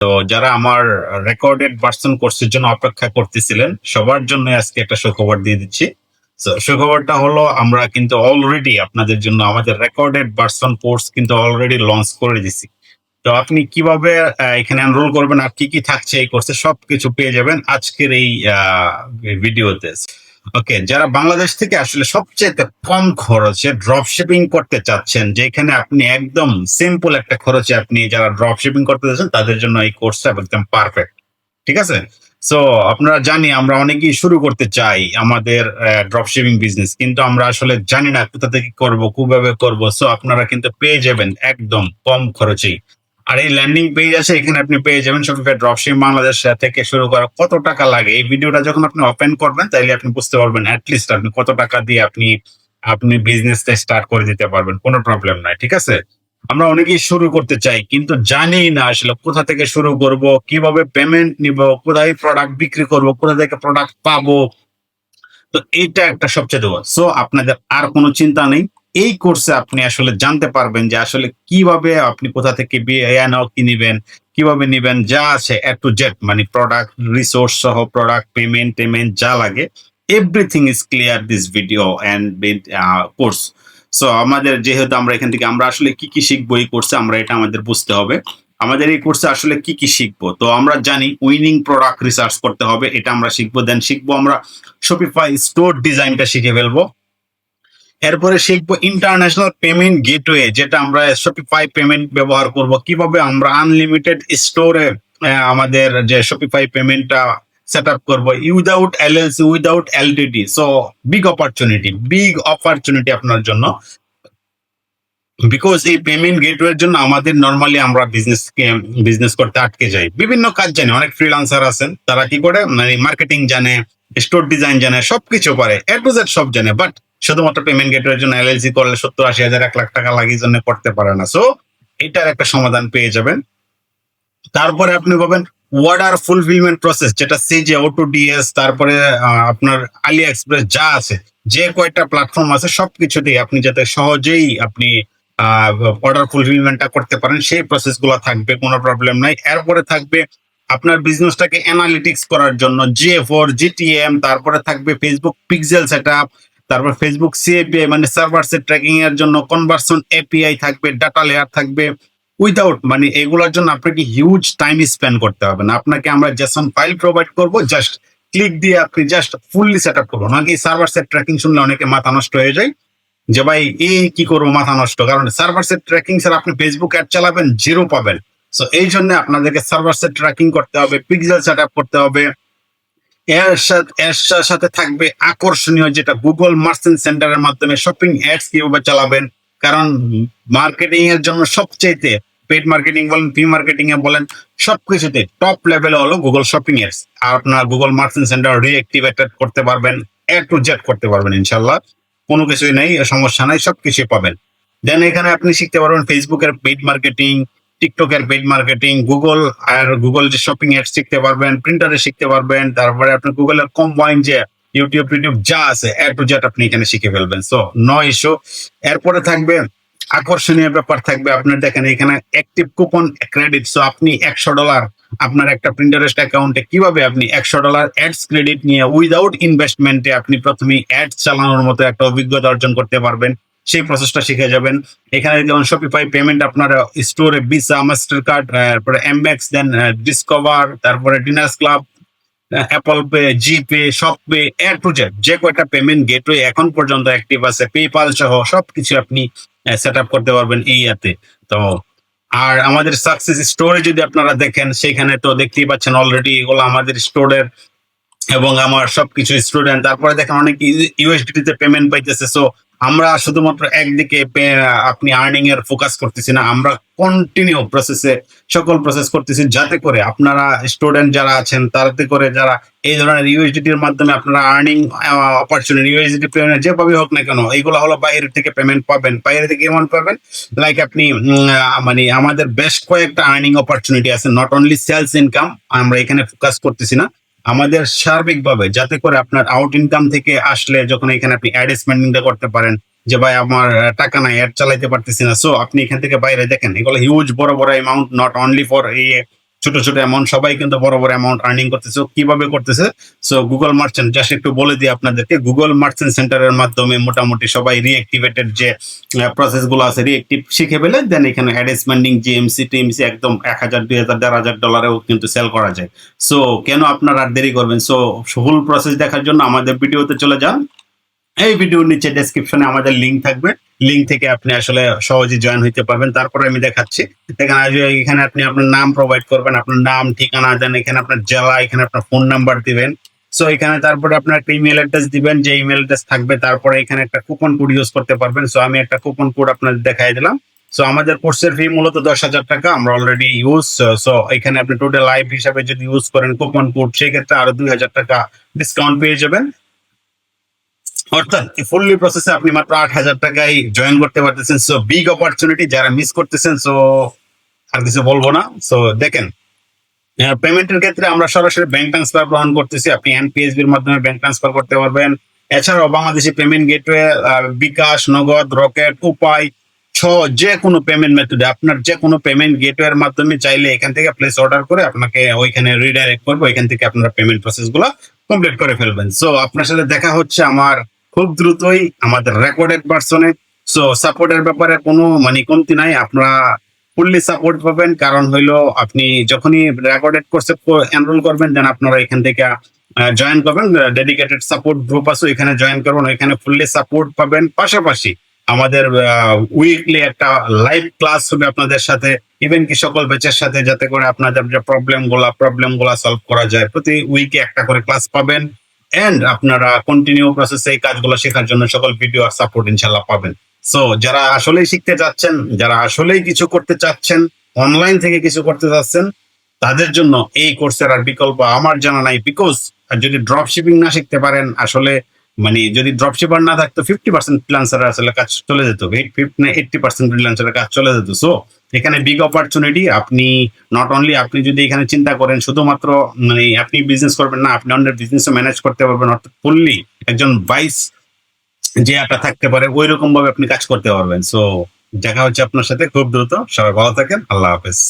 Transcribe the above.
তো যারা আমার রেকর্ডেড ভার্সন কোর্সের জন্য অপেক্ষা করতেছিলেন, সবার জন্য আজকে একটা সুখবর দিয়ে দিচ্ছি। সুখবরটা হলো, আমরা কিন্তু অলরেডি আপনাদের জন্য আমাদের রেকর্ডেড ভার্সন কোর্স কিন্তু অলরেডি লঞ্চ করে দিছি তো আপনি কীভাবে এখানে এনরোল করবেন আর কি কি থাকছে এই কোর্সে সবকিছু পেয়ে যাবেন আজকের এই ভিডিওতে ওকে যারা বাংলাদেশ থেকে আসলে সবচেয়ে কম খরচে ড্রপ শিপিং করতে চাচ্ছেন, যেখানে আপনি একদম সিম্পল একটা খরচে আপনি যারা ড্রপ শিপিং করতে চাচ্ছেন তাদের জন্য এই কোর্সটা একদম পারফেক্ট ঠিক আছে? সো আপনারা জানি আমরা অনেকেই শুরু করতে চাই আমাদের ড্রপ শিপিং বিজনেস কিন্তু আমরা আসলে জানি না কোথা থেকে করব, কীভাবে করব সো আপনারা কিন্তু পেয়ে যাবেন একদম কম খরচেই। আর এই ল্যান্ডিং পেজ আছে, এখানে আপনি পেয়ে যাবেন শপিফাই ড্রপশিপ বাংলাদেশ থেকে শুরু করা কত টাকা লাগে। এই ভিডিওটা যখন আপনি ওপেন করবেন, তাইলে আপনি বুঝতে পারবেন অ্যাটলিস্ট আপনি কত টাকা দিয়ে আপনি আপনি বিজনেসটা স্টার্ট করে দিতে পারবেন, কোনো প্রবলেম নাই, ঠিক আছে? আমরা অনেকেই শুরু করতে চাই, কিন্তু জানি না আসলে কোথা থেকে শুরু করব, কীভাবে পেমেন্ট নিব, কোথায় প্রোডাক্ট বিক্রি করব, কোথা থেকে প্রোডাক্ট পাবো। তো এইটা একটা সবচেয়ে দেওয়া সো আপনাদের আর কোনো চিন্তা নেই এই কোর্সে আপনি আসলে জানতে পারবেন যে আসলে কীভাবে আপনি কোথা থেকে কি নিবেন, কীভাবে নিবেন, যা আছে এ টু জেড মানে প্রোডাক্ট রিসোর্স সহ প্রোডাক্ট পেমেন্ট টেমেন্ট যা লাগে everything is clear this video and course so আমাদের যেহেতু আমরা এখান থেকে, আমরা আসলে কি কি শিখব এই কোর্সে আমরা এটা আমাদের বুঝতে হবে। আমাদের এই কোর্সে আসলে কি কি শিখব? তো আমরা জানি উইনিং প্রোডাক্ট রিসার্চ করতে হবে, এটা আমরা শিখব দেন শিখব আমরা শপিফাই স্টোর ডিজাইনটা শিখে ফেলব। এরপরে শিখব ইন্টারন্যাশনাল পেমেন্ট গেটওয়ে যেটা আমরা শপিফাই পেমেন্ট ব্যবহার করব। কীভাবে আমরা আনলিমিটেড স্টোরে আমাদের যে শপিফাই পেমেন্টটা সেট আপ করব। Without LLC without LTD so big opportunity big opportunity আপনার জন্য। বিকজ এই পেমেন্ট গেটওয়ের জন্য আমাদের নর্মালি আমরা বিজনেস বিজনেস করতে আটকে যাই। বিভিন্ন কাজ জানে, অনেক ফ্রিলান্সার আছেন, তারা কি করে মানে মার্কেটিং জানে স্টোর ডিজাইন জানে, সবকিছু পারে এ টু জেড সব জানে বাট শুধুমাত্র পেমেন্ট গেটওয়ের জন্য এলএলসি করলে সত্তর আশি হাজার, এক লাখ টাকা লাগিয়ে জন্য করতে পারে না। সো এটার একটা সমাধান পেয়ে যাবেন। তারপরে আপনি পাবেন ওয়ার্ডার ফুলফিলমেন্ট প্রসেস যেটা সিজে ওটু ডিএস তারপরে আপনার আলি এক্সপ্রেস যা আছে, যে কয়টা প্ল্যাটফর্ম আছে সবকিছুতেই আপনি যাতে সহজেই আপনি অর্ডার ফুলফিলমেন্টটা করতে পারেন, সেই প্রসেসগুলো থাকবে, কোনো প্রবলেম নাই। এরপরে থাকবে আপনার বিজনেসটাকে অ্যানালিটিক্স করার জন্য জে ফোর জিটিএম তারপরে থাকবে ফেসবুক পিক্সেল সেট তারপর ফেসবুক সিএপিআই মানে সার্ভার সার্ভারসের ট্র্যাকিং এর জন্য কনভার্সন এপিআই থাকবে ডাটা লেয়ার থাকবে। উইদাউট মানে এগুলোর জন্য আপনাকে হিউজ টাইম স্পেন্ড করতে হবে না। আপনাকে আমরা জেসন ফাইল প্রোভাইড করব জাস্ট ক্লিক দিয়ে আপনি জাস্ট ফুললি সেট আপ করব নাকি সার্ভার সেট ট্র্যাকিং শুনলে অনেকে মাথা নষ্ট হয়ে যায়, যে ভাই এই কি করব মাথা নষ্ট? কারণ সার্ভার সেট ট্র্যাকিং স্যার আপনি ফেসবুক অ্যাড চালাবেন জিরো পাবেন। সো এই জন্য আপনাদেরকে সার্ভার সেট ট্র্যাকিং করতে হবে পিক্সেল সেট আপ করতে হবে। এর সাথে এর সাথে থাকবে আকর্ষণীয় যেটা গুগল মার্চেন্ট সেন্টারের মাধ্যমে শপিং অ্যাডস কীভাবে চালাবেন। কারণ মার্কেটিং এর জন্য সবচেয়ে পেড মার্কেটিং বলেন ফি মার্কেটিং এ বলেন, সবকিছুতে টপ লেভেলে হলো গুগল শপিং এর আর আপনার গুগল মার্চেন্ট সেন্টার রিঅ্যাক্টিভেটেড করতে পারবেন এ টু জেড করতে পারবেন ইনশাল্লাহ কোনো কিছুই নেই, সমস্যা নাই, সবকিছুই পাবেন। দেন এখানে আপনি শিখতে পারবেন ফেসবুকের পেড মার্কেটিং টিকটকের পেড মার্কেটিং গুগল আর গুগল যে শপিং অ্যাপস শিখতে পারবেন প্রিন্টারে শিখতে পারবেন, তারপরে আপনি গুগলের কম্বাইন যে ইউটিউব ইউটিউব যা আছে এ টু জেড আপনি এখানে শিখে ফেলবেন। সো নো ইস্যু এরপরে থাকবে, আকর্ষণীয় ব্যাপার থাকবে আপনার, দেখেন এখানে অ্যাক্টিভ কুপন ক্রেডিট সো আপনি একশো ডলার আপনার একটা প্রিন্টারেস্ট অ্যাকাউন্টে কীভাবে আপনি একশো ডলার অ্যাডস ক্রেডিট নিয়ে উইদাউট ইনভেস্টমেন্টে আপনি প্রথমে অ্যাডস চালানোর মতো একটা অভিজ্ঞতা অর্জন করতে পারবেন। সেই প্রসেসটা শিখে যাবেন। এখানে যেমন শপিফাই পেমেন্ট আপনার স্টোরে ভিসা মাস্টার কার্ড তারপরে এমব্যাক্স দেন ডিসকভার তারপরে Diners Club Apple Pay GPay Shop Pay এর টু জেড যে কয়টা পেমেন্ট গেটওয়ে এখন পর্যন্ত অ্যাক্টিভ আছে পেপাল সহ সবকিছু আপনি সেট আপ করতে পারবেন এই অ্যাপে তো, আর আমাদের সাকসেস স্টোরে যদি আপনারা দেখেন, সেখানে তো দেখতেই পাচ্ছেন অলরেডি এগুলো আমাদের স্টোরের এবং আমার সবকিছু স্টুডেন্ট তারপরে দেখেন অনেক ইউএসডি তে পেমেন্ট পাইতেছে সো আমরা শুধুমাত্র একদিকে আপনি আর্নিং এর ফোকাস করতেছি না, আমরা কন্টিনিউ প্রসেসে সকল প্রসেস করতেছি যাতে করে আপনারা স্টুডেন্ট যারা আছেন, তাতে করে যারা এই ধরনের ইউএসডিটির মাধ্যমে আপনারা আর্নিং অপরচুনিটি ইউএসডি পেমেন্ট যেভাবে হোক না কেন এইগুলো হলো বাইরে থেকে পেমেন্ট পাবেন। বাইরে থেকে এমন পাবেন। লাইক আপনি মানে আমাদের বেশ কয়েকটা আর্নিং অপরচুনিটি আছে নট অনলি সেলস ইনকাম আমরা এখানে ফোকাস করতেছি না। আমাদের সার্বিকভাবে যাতে করে আপনার আউট ইনকাম থেকে আসলে যখন এখানে আপনি অ্যাড স্পেন্ডিংটা করতে পারেন, যে ভাই আমার টাকা নাই অ্যাড চালাইতে পারতেছি না সো আপনি এখান থেকে বাইরে দেখেন, এগুলো হিউজ বড় বড় অ্যামাউন্ট নট অনলি ফর এই ছোট ছোট অ্যামাউন্ট সবাই কিন্তু বড় বড় অ্যামাউন্ট আর্নিং করতেছে। কীভাবে করতেছে? সো গুগল মার্চেন্ট জাস্ট একটু বলে দিই আপনাদেরকে। গুগল মার্চেন্ট সেন্টারের মাধ্যমে মোটামুটি সবাই রিঅ্যাক্টিভেটেড যে প্রসেসগুলো আছে রিঅ্যাক্টিভ শিখে ফেলে দেন এখানে অ্যাড স্পেন্ডিং জিএমসি টিএমসি একদম এক হাজার, দুই হাজার, দেড় হাজার ডলারেও কিন্তু সেল করা যায়। সো কেন আপনারা আর দেরি করবেন? সো ফুল প্রসেস দেখার জন্য আমাদের ভিডিওতে চলে যান। এই ভিডিওর নিচে ডেসক্রিপশনে আমাদের লিংক থাকবে। লিংক থেকে আপনি আসলে সহজে জয়েন হইতে পারবেন। তারপরে আমি দেখাচ্ছি। এখানে এখানে আপনি আপনার নাম প্রোভাইড করবেন, আপনার নাম, ঠিকানা দেন এখানে আপনার জেলা, এখানে আপনার ফোন নাম্বার দিবেন। সো এখানে তারপরে আপনার একটা ইমেল অ্যাড্রেস দিবেন। যে ইমেল অ্যাড্রেস থাকবে, তারপরে এখানে একটা কুপন কোড ইউজ করতে পারবেন। সো আমি একটা কুপন কোড আপনাদের দেখাই দিলাম। সো আমাদের কোর্সের ফি মূলত দশ হাজার টাকা। আমরা অলরেডি ইউজ সো এখানে আপনি টোটাল লাইভ হিসাবে যদি ইউজ করেন কুপন কোড সেই ক্ষেত্রে আরও দুই হাজার টাকা ডিসকাউন্ট পেয়ে যাবেন। অর্থাৎ ফুললি প্রসেসে আপনি মাত্র আট হাজার টাকায় জয়েন করতে পারতেছেন। সো বিগ অপরচুনিটি যারা মিস করতেছেন সো আর কিছু বলব না। সো দেখেন পেমেন্টের ক্ষেত্রে আমরা সরাসরি ব্যাংক ট্রান্সফার গ্রহণ করতেছি। আপনি এনপিএসবির মাধ্যমে ব্যাংক ট্রান্সফার করতে পারবেন। এছাড়াও বাংলাদেশি পেমেন্ট গেটওয়ে বিকাশ, নগদ, রকেট, উপায় ছ যে কোনো পেমেন্ট মেথডে আপনার যে কোনো পেমেন্ট গেটওয়ের মাধ্যমে চাইলে এখান থেকে প্লেস অর্ডার করে আপনাকে ওইখানে রিডাইরেক্ট করব। এখান থেকে আপনারা পেমেন্ট প্রসেসগুলো কমপ্লিট করে ফেলবেন। সো আপনার সাথে দেখা হচ্ছে আমার খুব দ্রুতই আমাদের রেকর্ডেড ভার্সনে সো সাপোর্টের ব্যাপারে কোনো মানে কমতি নাই। আপনারা ফুললি সাপোর্ট পাবেন। কারণ হইল, আপনি যখনই রেকর্ডেড কোর্সে এনরোল করবেন দেন আপনারা এখান থেকে জয়েন করবেন। ডেডিকেটেড সাপোর্ট গ্রুপ আছে এখানে জয়েন করবেন। এখানে ফুললি সাপোর্ট পাবেন। পাশাপাশি আমাদের উইকলি একটা লাইভ ক্লাস হবে আপনাদের সাথে। ইভেন কি সকল ব্যাচের সাথে যাতে করে আপনাদের যে প্রবলেমগুলা প্রবলেমগুলা সলভ করা যায়। প্রতি উইকে একটা করে ক্লাস পাবেন। এন্ড আপনারা কন্টিনিউ প্রসেসে এই কাজগুলো শেখার জন্য সকল ভিডিও আর সাপোর্ট ইনশাল্লাহ পাবেন। সো যারা আসলেই শিখতে চাচ্ছেন, যারা আসলেই কিছু করতে চাচ্ছেন অনলাইন থেকে কিছু করতে চাচ্ছেন, তাদের জন্য এই কোর্সের আর বিকল্প আমার জানা নাই বিকজ আর যদি ড্রপ শিপিং না শিখতে পারেন, আসলে মানে যদি ড্রপ শিপার না থাকতো ফিফটি পার্সেন্ট ফ্রিলান্সার আসলে কাজ চলে যেত এইটটি পার্সেন্ট ফ্রিলান্সারের কাজ চলে যেত। সো এখানে বিগ অপরচুনিটি আপনি নট অনলি আপনি যদি এখানে চিন্তা করেন, শুধুমাত্র মানে আপনি বিজনেস করবেন না, আপনি অন্যের বিজনেস ম্যানেজ করতে পারবেন, অর্থাৎ ফুললি একজন ভাইস যে একটা থাকতে পারে ওই রকম ভাবে আপনি কাজ করতে পারবেন। সো দেখা হচ্ছে আপনার সাথে, খুব দ্রুত। সবাই ভালো থাকেন, আল্লাহ হাফেজ।